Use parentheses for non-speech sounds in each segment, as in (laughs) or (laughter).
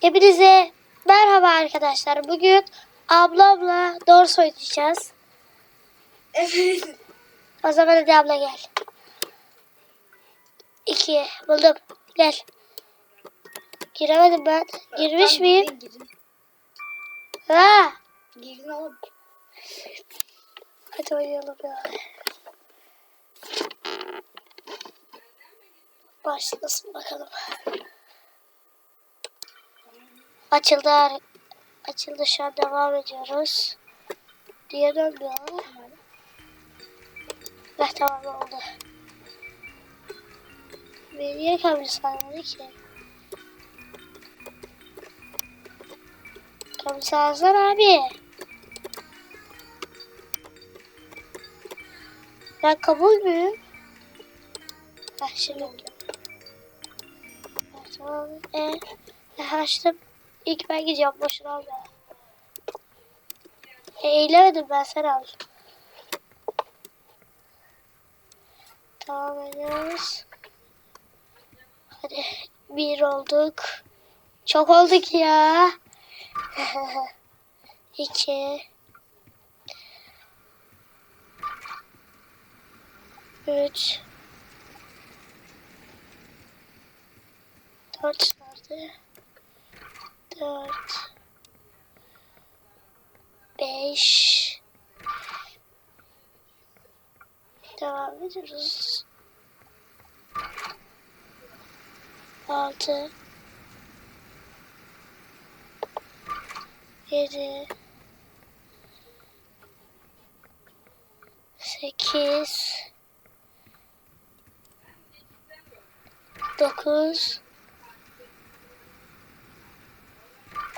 Hepinize merhaba arkadaşlar. Bugün ablamla Dorse oynayacağız. Evet. O zaman hadi abla gel. İki buldum. Gel. Giremedim ben. Girmiş Tamam, miyim? Girin. Ha. Girin oğlum. Hadi oynayalım ya. Başlasın bakalım. Açıldı. Açıldı şu an devam ediyoruz. Diye dönmüyor. Heh tamam oldu. Beni niye kabul sağladı ki? Kabul sağlasana abi. Ben kabul mü? Heh şimdi. Evet, tamam. E, açtım. İlk ben gideceğim. Boşuna al ya. E, ben sen al. Tamam ediyoruz. Hadi bir olduk. Çok olduk ya. (laughs) İki. Üç. Dört nerede? Dört. Beş. Devam ediyoruz. Altı. Yedi. Sekiz. Dokuz.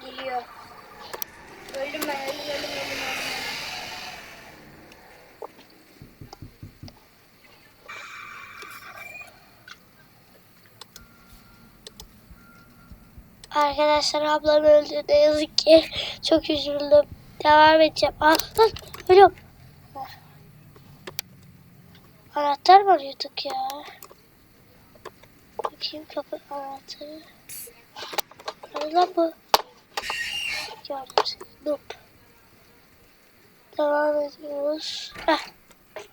Geliyor. Öldüm ben öldüm öldüm öldüm. Arkadaşlar ablam öldü ne yazık ki. Çok üzüldüm. Devam edeceğim. Ah lan ölüyorum. Ah. Anahtar mı arıyorduk ya? Bakayım kapı anahtarı. Nerede lan bu? Noob. Devam ediyoruz. Heh.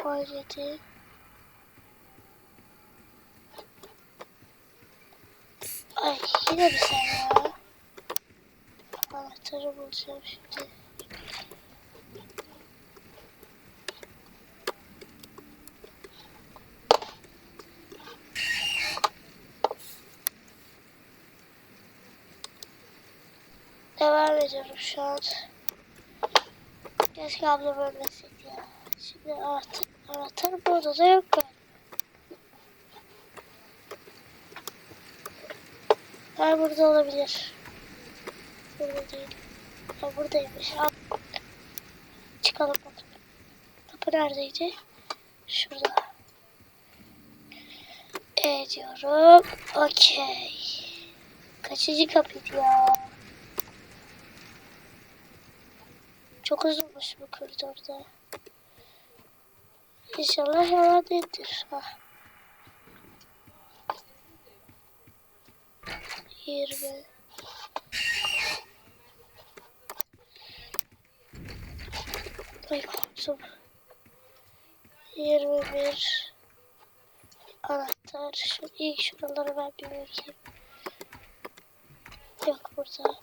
17. Ay yine bir sen ya. Anahtarı bulacağım şimdi. Devam ediyorum şu an. Keşke ablam ölmeseydi ya. Şimdi anahtar, anahtar bu odada yok galiba. Ha burada olabilir. Burada değil. Ha buradaymış. Çıkalım bakalım. Kapı neredeydi? Şurada. E diyorum. Okey. Kaçıncı kapıydı ya? Çok uzunmuş bu koridorda. İnşallah yalan değildir. Ha. 20 Ay korktum. 21 Anahtar. Şu ilk şuraları ben bir bakayım. Yok burada.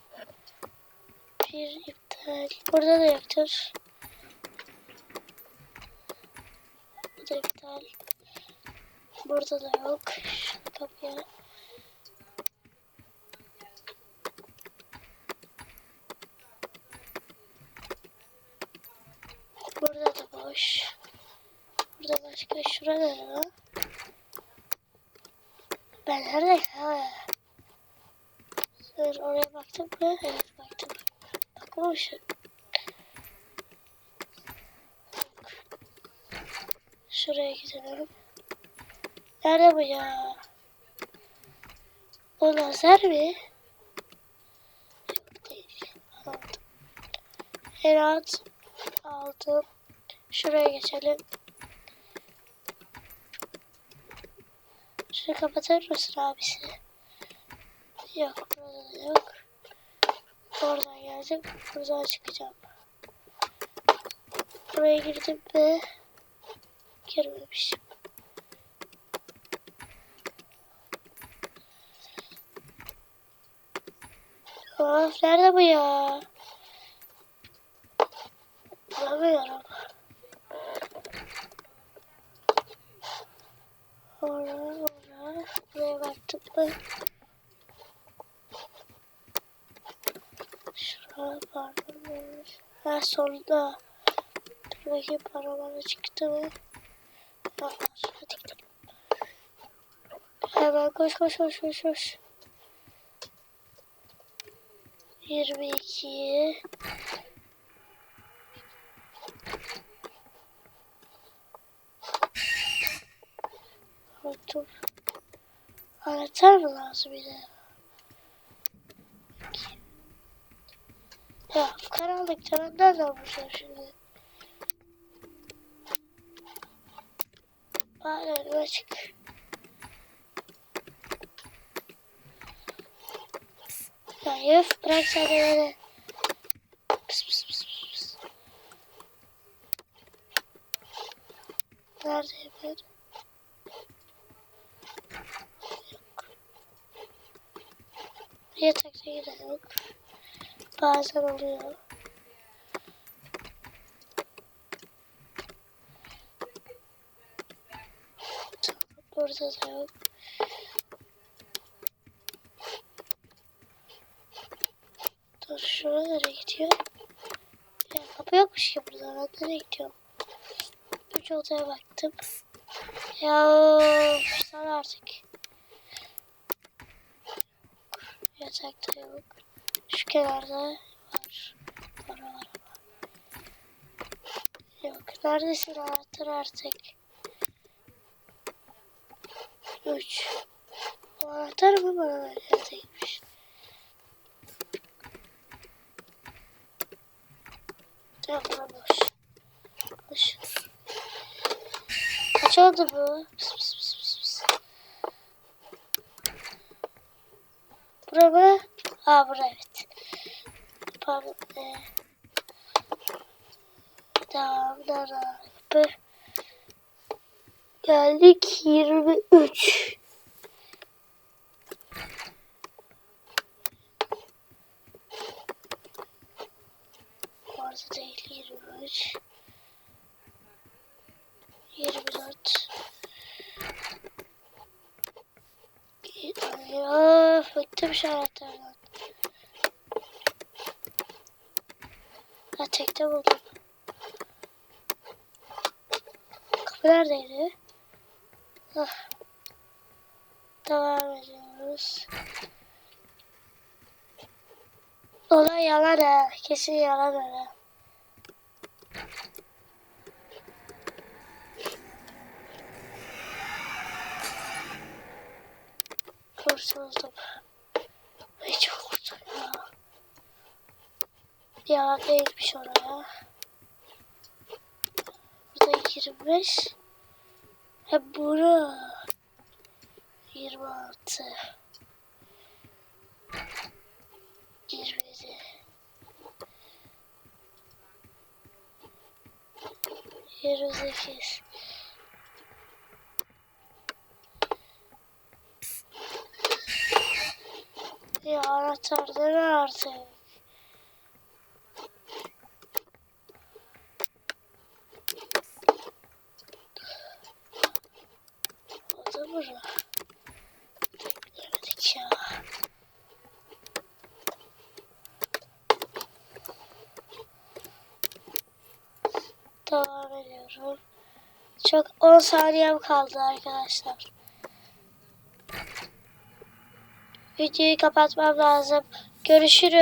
Bir iptal. Burada da yoktur. Bu da iptal. Burada da yok. Şu kapıya. Burada da boş. Burada başka şurada da. Ben nerede? Ha. Dur oraya baktın mı? Evet Bakmamışım. Şuraya gidelim. Nerede bu ya? O lazer mi? Değil. Aldım. Şuraya geçelim. Şunu kapatır mısın abisi? Yok burada da yok. Oradan geldim. Buradan çıkacağım. Buraya girdim mi? Girmemişim. Of nerede bu ya? Bulamıyorum. Orada, orada. Buraya baktık mı? Şuraya pardon. Ha sonunda. Dur para bana çıktı mı? Var. Hadi gidelim. Hemen koş koş koş koş koş. 22 Dur. Anahtar mı lazım bir de? Ya ben nereden bulacağım şimdi? Önüme açık. Ya yöf bırak sen beni. Pıs pıs pıs pıs pıs. Neredeyim ben? Yok. Yatakta yok. Bazen oluyor. Burada da yok. Dur şuraya nereye gidiyor? Ya, kapı yokmuş ki burada. Ben nereye gidiyorum? Üç odaya baktım. Ya sana artık. Yatakta yok. Şu kenarda var. Var ama. Yok. Neredesin anahtar artık? Üç. O anahtar mı bana neredeymiş? Tamam boş. Boş. Kaç oldu bu? Pıs pıs pıs pıs pıs. Bura mı? Aa bura tamam tamam. Kapı. Geldik 23. Orada değil 23. 24. Ya bıktım şu Ha tekte buldum. Kapı neredeydi? Ah. Devam ediyoruz. Olay yalan ha. Kesin yalan ha. Kurtuldum. Ay çok korktum ya. Yalan değilmiş oraya. Burada 25. Ha bura. 26. 27. 28. Ya anahtar deme artık. O da bura. Bilemedik ya. Ediyorum. Çok 10 saniyem kaldı arkadaşlar. Videoyu kapatmam lazım. Görüşürüz.